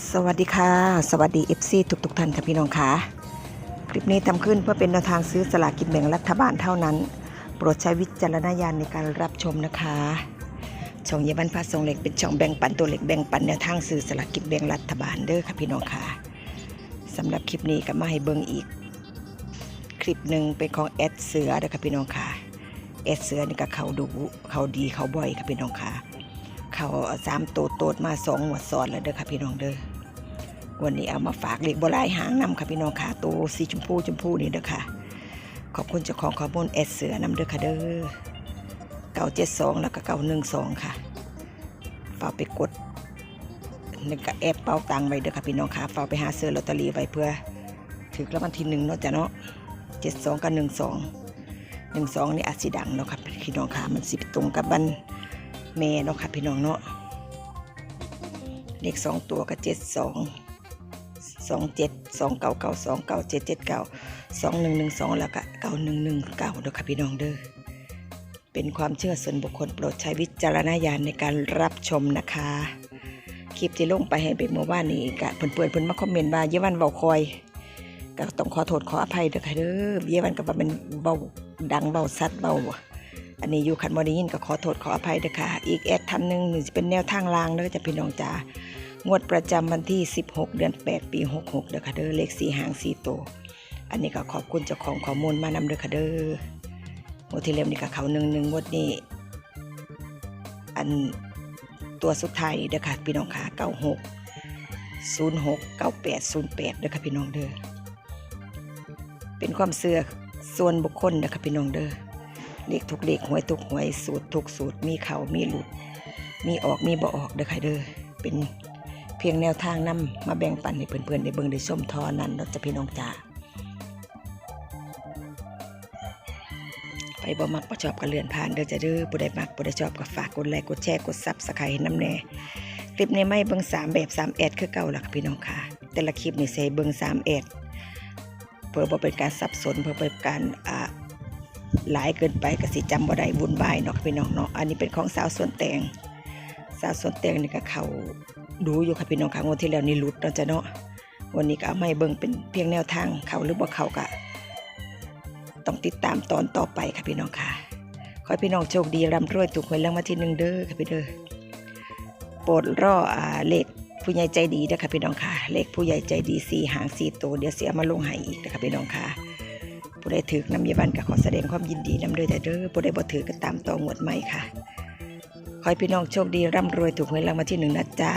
สวัสดีค่ะ สวัสดี FC ทุกทุกท่านค่ะพี่น้องค่ะ คลิปนี้ทำขึ้นเพื่อเป็นแนวทางซื้อสลากกินแบ่งรัฐบาลเท่านั้น โปรดใช้วิจารณญาณในการรับชมนะคะ ช่องเยบันพาทรงเหล็กเป็นช่องแบ่งปันตัวเล็กแบ่งปันแนวทางซื้อสลากกินแบ่งรัฐบาลเด้อค่ะพี่น้องค่ะสำหรับคลิปนี้ก็มาให้เบิ่งอีก คลิปหนึ่งเป็นของแอดเสือเด้อค่ะพี่น้องค่ะแอดเสือนี่ก็เขาดูเขาดีเขาบ่อยค่ะพี่น้องค่ะ เขาสามโตโตดมาสองหัวซ้อนแล้วเด้อค่ะพี่น้องเด้อวันนี้เอามาฝากเล็กโบราณหางนำค่ะพี่น้องค่ะตัวสีชมพูชมพูนี่เด้อค่ะ ขอบคุณเจ้าของข้อมูลแอดเสือนำเด้อค่ะเด้อเก้าเจ็ดสองแล้วก็เก้าหนึ่งสองค่ะฝากไปกดนึกกับแอปเป๋าตังไว้เด้อค่ะพี่น้องค่ะฝากไปหาซื้อลอตเตอรี่ไว้เพื่อถือรางวัลที่หนึ่งเนาะจ้ะเนาะเจ็ดสองกับหนึ่งสองหนึ่งสองนี่อาจสิดังเนาะค่ะพี่น้องค่ะมันสิไปตรงกับบัน เมเนาะค่ะพี่น้องเนาะเลขสองตัวกับเจ็ดสองสองเจ็ดสองเก้าเก้าสองเก้าเจ็ดเจ็ดเก้าสองหนึ่งหนึ่งสองแล้วก็เก้าหนึ่งหนึ่งเก้าเด้อค่ะพี่น้องเด้อเป็นความเชื่อส่วนบุคคลโปรดใช้วิจารณญาณในการรับชมนะคะ คลิปที่ลงไปให้เป็นเมื่อวานนี้กะเพื่อนเพื่อนเพื่อนมาคอมเมนต์ว่าเยาวันเบาคอยก็ต้องขอโทษขออภัยเด้อค่ะเด้อเยาวันก็ว่าเป็นเบาดังเบาซัดเบา อันนี้อยู่คันบอได้ยินก็ขอโทษขออภัยเด้อค่ะ อีกแอดท่านหนึ่งนี่จะเป็นแนวทางลางเด้อจะพี่น้องจ๋างวดประจำวันที่ 16 เดือน 8 ปี 66เด้อค่ะเด้อเลขสีหางสีโตวอันนี้ก็ขอบคุณเจ้าของข้อมูลมานำเด้อค่ะเด้องวดที่เล่มนี่ก็เขาหนึ่งหนึ่งงวดนี้ อันตัวสุดท้ายเด้อค่ะพี่น้องค่ะ96 06 98 08เด้อค่ะพี่น้องเด้อ เป็นความเสื่อส่วนบุคคลเด้อค่ะพี่น้องเด้อ เลขทุกเลขหวยทุกหวยสูตรทุกสูตรมีเขามีหลุด มีออกมีบ่ออกเด้อค่ะเด้อเป็นเพียงแนวทางนำมาแบ่งปันให้เพื่อนๆได้เบิ่งได้ชมทอนั้นเราจะพี่น้องจ๋าไปบ่มักบ่ชอบก็เลื่อนผ่านเด้อจะเด้อบ่ได้มักบ่ได้ชอบก็ฝากกดไลค์กดแชร์กดซับสไครต์น้ำแน่คลิปนี้ไม่เบิ่ง3แบบ3แอดคือเก่าล่ะพี่น้องค่ะ แต่ละคลิปนี่ใส่เบิ่ง3แอดเพื่อบ่เป็นการสับสนเพื่อเป็นการอ่า หลายเกินไปก็สิจำบ่ได้วุ่นวายเนาะค่ะพี่น้องเนาะอันนี้เป็นของสาวสวนแตงสาวสวนแตงนี่ก็เขาดูอยู่ค่ะพี่น้องค่ะงวดที่แล้วนี่หลุดเนาจะเนาะวันนี้ก็เอาไมาให้เบิ่งเป็นเพียงแนวทางเขาหรือบ่เขาก็ต้องติดตามตอนต่อไปค่ะพี่น้องค่ะขอให้พี่น้องโชคดีร่ำรวยถูกหวยรางวัลที่หนึ่งเด้อค่ะพี่เด้อโปรดรออ่าเลขผู้ใหญ่ใจดีเด้อค่ะพี่น้องค่ะ เลขผู้ใหญ่ใจดีสี่หางสี่ตัวเดี๋ยวเสียมาลงให้อีกนะคะพี่น้องค่ะ ผู้ใดถือน้ำยาบันก็ขอแสดงความยินดีนำโดยแต่เด้อผู้ใดบ่ถือก็ตามต่องวดใหม่ค่ะขอให้พี่น้องโชคดีร่ำรวยถูกหวยรางวัลที่หนึ่งนะจ๊ะ